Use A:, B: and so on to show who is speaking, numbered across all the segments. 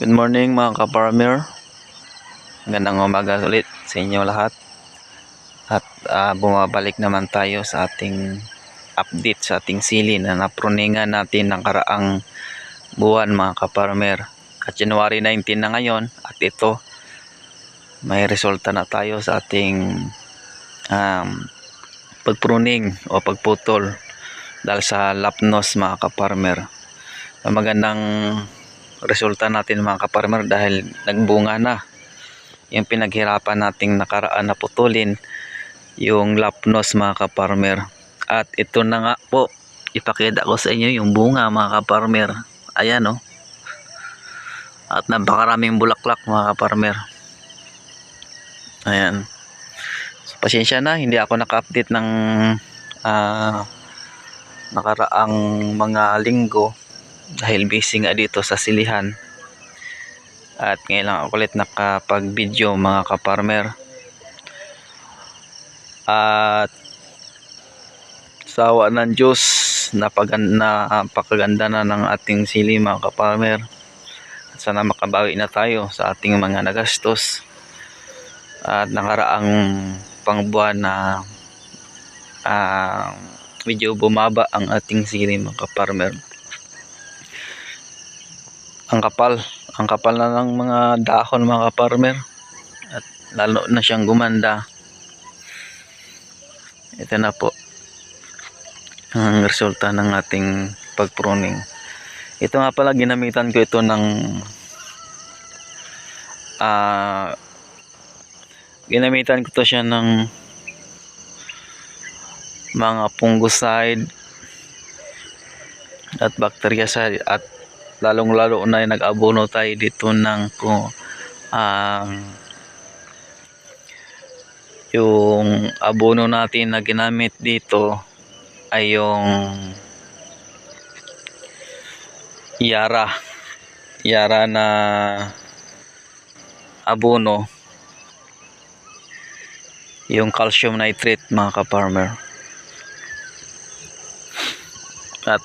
A: Good morning mga ka-farmer. Magandang umaga ulit sa inyo lahat. At ah, bumabalik naman tayo sa ating update sa ating sili na napruningan natin ng karaang buwan mga ka-farmer. At January 19 na ngayon at ito may resulta na tayo sa ating um, pagpruning o pagputol dahil sa lapnos mga ka-farmer. Ang magandang resulta natin mga kaparmer dahil nagbunga na yung pinaghirapan nating nakaraan na putulin yung lapnos mga kaparmer. At ito na nga po ipakita ko sa inyo yung bunga mga kaparmer. Ayan o at napakaraming bulaklak mga kaparmer. Ayan. So, pasensya na hindi ako naka-update ng ah, nakaraang mga linggo dahil busy nga dito sa silihan. At ngayon lang ako ulit nakapag video mga kaparmer at sawa ng Diyos napaganda, napakaganda na ng ating sili mga kaparmer at sana makabawi na tayo sa ating mga nagastos. At nakaraang pangbuwan na ah, medyo bumaba ang ating sili mga kaparmer ang kapal. Ang kapal na ng mga dahon mga farmer. At lalo na siyang gumanda. Ito na po ang resulta ng ating pagpruning. Ito nga pala ginamitan ko ito ng ah ginamitan ko to siya ng mga fungicide at bactericide at lalong lalo na nag-abono tayo dito ng kung ang yung abono natin na ginamit dito ay yung yara. Yara na abono. Yung calcium nitrate mga ka-farmer. At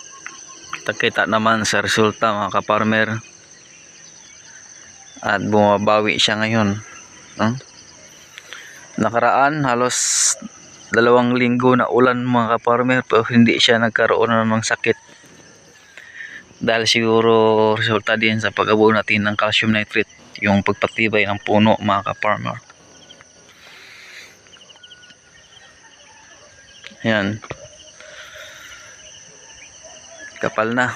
A: kita naman sa resulta mga kaparmer at bumabawi siya ngayon no? nakaraan halos dalawang linggo na ulan mga kaparmer pero hindi siya nagkaroon na ng sakit. Dahil siguro resulta din sa pag-abo natin ng calcium nitrate yung pagpatibay ng puno mga kaparmer yan kapal na.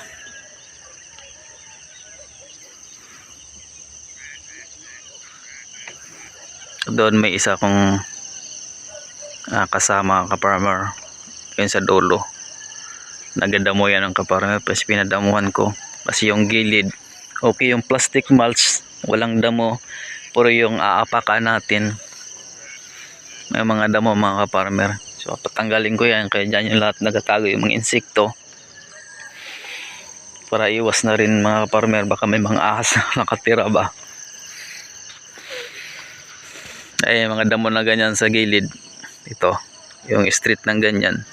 A: Doon may isa kong ah, kasama kaparmer yun sa dulo. Nagdamo yan ng kaparmer tapos pinadamuhan ko. Kasi yung gilid okay yung plastic mulch walang damo. Puro yung aapakan natin. May mga damo mga kaparmer so patanggalin ko yan kaya dyan yung lahat nagatago yung mga insekto para iwas na rin mga farmer baka may mga ahas na nakatira ba? Ay mga damo na ganyan sa gilid. Ito yung street ng ganyan.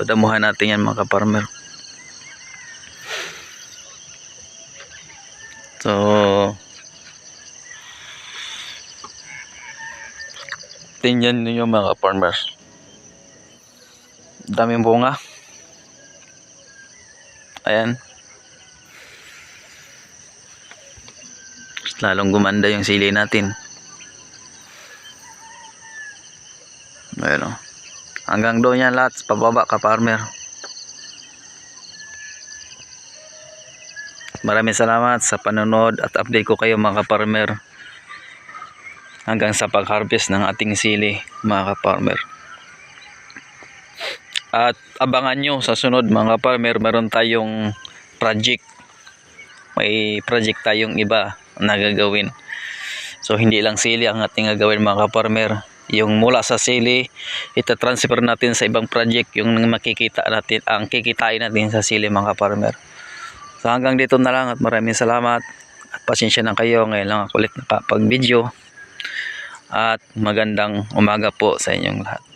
A: Padamuhan natin yan mga farmer so tingnan ninyo mga farmers daming bunga. Ayan lalong gumanda yung sili natin. Ayun o hanggang doon yan lahat. Pababa ka farmer. Maraming salamat sa panonood at update ko kayo mga farmer hanggang sa pag-harvest ng ating sili mga farmer at abangan nyo sa sunod mga farmer meron tayong project. May project tayong iba na gagawin. So hindi lang sili ang ating gagawin mga kaparmer. Yung mula sa sili, ita-transfer natin sa ibang project yung makikita natin, ang kikitain natin sa sili mga kaparmer. So hanggang dito na lang at maraming salamat at pasensya na kayo ngayon lang ako ulit nakapag-video at magandang umaga po sa inyong lahat.